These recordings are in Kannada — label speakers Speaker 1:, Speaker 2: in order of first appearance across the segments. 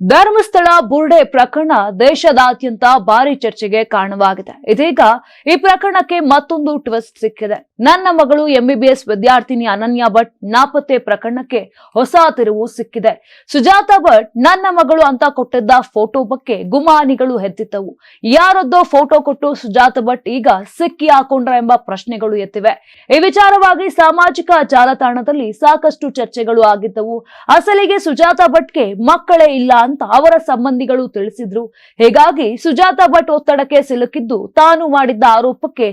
Speaker 1: ಧರ್ಮಸ್ಥಳ ಬುರ್ಡೆ ಪ್ರಕರಣ ದೇಶದಾದ್ಯಂತ ಭಾರಿ ಚರ್ಚೆಗೆ ಕಾರಣವಾಗಿದೆ. ಇದೀಗ ಈ ಪ್ರಕರಣಕ್ಕೆ ಮತ್ತೊಂದು ಟ್ವಿಸ್ಟ್ ಸಿಕ್ಕಿದೆ. ನನ್ನ ಮಗಳು ಎಂಬಿಬಿಎಸ್ ವಿದ್ಯಾರ್ಥಿನಿ ಅನನ್ಯ ಭಟ್ ನಾಪತ್ತೆ ಪ್ರಕರಣಕ್ಕೆ ಹೊಸ ತಿರುವು ಸಿಕ್ಕಿದೆ. ಸುಜಾತ ಭಟ್ ನನ್ನ ಮಗಳು ಅಂತ ಕೊಟ್ಟಿದ್ದ ಫೋಟೋ ಬಗ್ಗೆ ಗುಮಾನಿಗಳು ಎದ್ದಿದ್ದವು ಯಾರದ್ದೋ ಫೋಟೋ ಕೊಟ್ಟು ಸುಜಾತ ಭಟ್ ಈಗ ಸಿಕ್ಕಿ ಹಾಕೊಂಡ್ರ ಎಂಬ ಪ್ರಶ್ನೆಗಳು ಎತ್ತಿವೆ. ಈ ವಿಚಾರವಾಗಿ ಸಾಮಾಜಿಕ ಜಾಲತಾಣದಲ್ಲಿ ಸಾಕಷ್ಟು ಚರ್ಚೆಗಳು ಆಗಿದ್ದವು. ಅಸಲಿಗೆ ಸುಜಾತ ಭಟ್ಗೆ ಮಕ್ಕಳೇ ಇಲ್ಲ ಅಂತ ಅವರ ಸಂಬಂಧಿಗಳು ತಿಳಿಸಿದ್ರು. ಹೀಗಾಗಿ ಸುಜಾತ ಭಟ್ ಒತ್ತಡಕ್ಕೆ ಸಿಲುಕಿದ್ದು ತಾನು ಮಾಡಿದ್ದ ಆರೋಪಕ್ಕೆ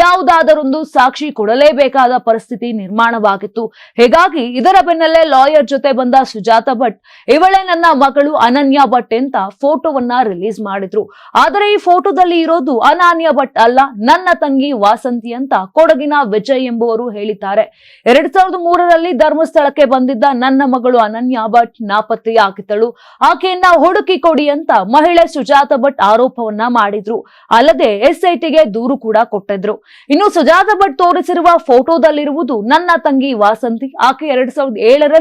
Speaker 1: ಯಾವುದಾದರೊಂದು ಸಾಕ್ಷಿ ಕೊಡಲೇಬೇಕಾದ ಪರಿಸ್ಥಿತಿ ನಿರ್ಮಾಣವಾಗಿತ್ತು. ಹೀಗಾಗಿ ಇದರ ಬೆನ್ನಲ್ಲೇ ಲಾಯರ್ ಜೊತೆ ಬಂದ ಸುಜಾತ ಭಟ್, ಇವಳೆ ನನ್ನ ಮಗಳು ಅನನ್ಯ ಭಟ್ ಅಂತ ಫೋಟೋವನ್ನ ರಿಲೀಸ್ ಮಾಡಿದ್ರು. ಆದರೆ ಈ ಫೋಟೋದಲ್ಲಿ ಇರೋದು ಅನನ್ಯ ಭಟ್ ಅಲ್ಲ, ನನ್ನ ತಂಗಿ ವಾಸಂತಿ ಅಂತ ಕೊಡಗಿನ ವಿಜಯ್ ಎಂಬುವರು ಹೇಳಿದ್ದಾರೆ. ಎರಡ್ ಸಾವಿರದ ಮೂರರಲ್ಲಿ ಧರ್ಮಸ್ಥಳಕ್ಕೆ ಬಂದಿದ್ದ ನನ್ನ ಮಗಳು ಅನನ್ಯ ಭಟ್ ನಾಪತ್ತೆಯಾಗಿದ್ದಳು. ಆಕೆಯನ್ನ ಹುಡುಕಿ ಕೊಡಿ ಅಂತ ಮಹಿಳೆ ಸುಜಾತ ಭಟ್ ಆರೋಪವನ್ನ ಮಾಡಿದ್ರು. ಅಲ್ಲದೆ ಎಸ್ಐಟಿಗೆ ದೂರು ಕೂಡ ಕೊಟ್ಟಿದ್ರು. ಇನ್ನು ಸುಜಾತ ಭಟ್ ತೋರಿಸಿರುವ ಫೋಟೋದಲ್ಲಿರುವುದು ನನ್ನ ತಂಗಿ ವಾಸಂತಿ. ಆಕೆ ಎರಡ್ ಸಾವಿರದ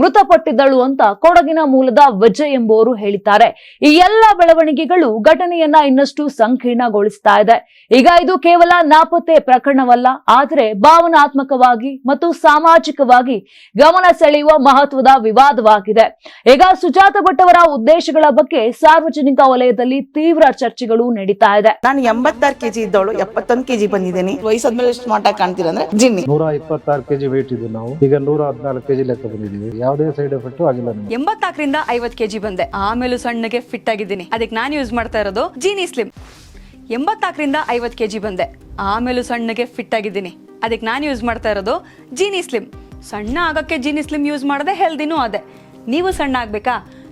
Speaker 1: ಮೃತಪಟ್ಟಿದ್ದಳು ಅಂತ ಕೊಡಗಿನ ಮೂಲದ ವಿಜಯ್ ಎಂಬುವರು ಹೇಳಿದ್ದಾರೆ. ಈ ಎಲ್ಲ ಬೆಳವಣಿಗೆಗಳು ಘಟನೆಯನ್ನ ಇನ್ನಷ್ಟು ಸಂಕೀರ್ಣಗೊಳಿಸ್ತಾ ಇದೆ. ಈಗ ಇದು ಕೇವಲ ನಾಪತ್ತೆ ಪ್ರಕರಣವಲ್ಲ, ಆದರೆ ಭಾವನಾತ್ಮಕವಾಗಿ ಮತ್ತು ಸಾಮಾಜಿಕವಾಗಿ ಗಮನ ಸೆಳೆಯುವ ಮಹತ್ವದ ವಿವಾದವಾಗಿದೆ. ಈಗ ಸುಜಾತ ಭಟ್ ಉದ್ದೇಶಗಳ ಬಗ್ಗೆ ಸಾರ್ವಜನಿಕ ವಲಯದಲ್ಲಿ ತೀವ್ರ ಚರ್ಚೆಗಳು ನಡೀತಾ ಇದೆ.
Speaker 2: ನಾನು ಎಂಬತ್ತಾರು ಕೆಜಿ ಇದ್ದವಳು ಎಪ್ಪತ್ತೊಂದು ಕೆಜಿ ಬಂದಿದ್ದೀನಿ. ವಯಸ್ಸಾದ್ಮೇಲೆ ಸ್ಮಾರ್ಟ್ ಆಗಿ ಕಾಣ್ತೀರ ಅಂದ್ರೆ ಜಿನ್ನಿ.
Speaker 3: ನೂರ ಇಪ್ಪತ್ತಾರು ಕೆಜಿ ವೇಟ್ ಇದ್ದು ನಾವು. ಈಗ ನೂರ ಹದಿನಾಲ್ಕು ಕೆಜಿ ಲೆಕ್ಕ ಬಂದಿದ್ದೀವಿ. ಯಾವುದೇ ಸೈಡ್ ಎಫೆಕ್ಟ್ ಆಗಿಲ್ಲ ನಮಗೆ.
Speaker 4: ಎಂಬತ್ನಾಲ್ಕರಿಂದ ಐವತ್ ಕೆಜಿ ಬಂದೆ. ಆಮೇಲೂ ಸಣ್ಣಗೆ ಫಿಟ್ ಆಗಿದ್ದೀನಿ. ಅದಕ್ಕೆ ನಾನು ಯೂಸ್ ಮಾಡ್ತಾ ಇರೋದು ಜೀನಿ ಸ್ಲಿಮ್ ಎಂಬತ್ನಾಲ್ಕರಿಂದ ಐವತ್ ಕೆಜಿ ಬಂದೆ. ಆಮೇಲೂ ಸಣ್ಣಗೆ ಫಿಟ್ ಆಗಿದ್ದೀನಿ. ಅದಕ್ಕೆ ನಾನು ಯೂಸ್ ಮಾಡ್ತಾ ಇರೋದು ಜೀನಿ ಸ್ಲಿಮ್ ಸಣ್ಣ ಆಗಕ್ಕೆ ಜೀನಿ ಸ್ಲಿಮ್ ಯೂಸ್ ಮಾಡದೆ ಹೆಲ್ದಿನೂ ಅದೇ. ನೀವು ಸಣ್ಣ ಆಗ್ಬೇಕಾ?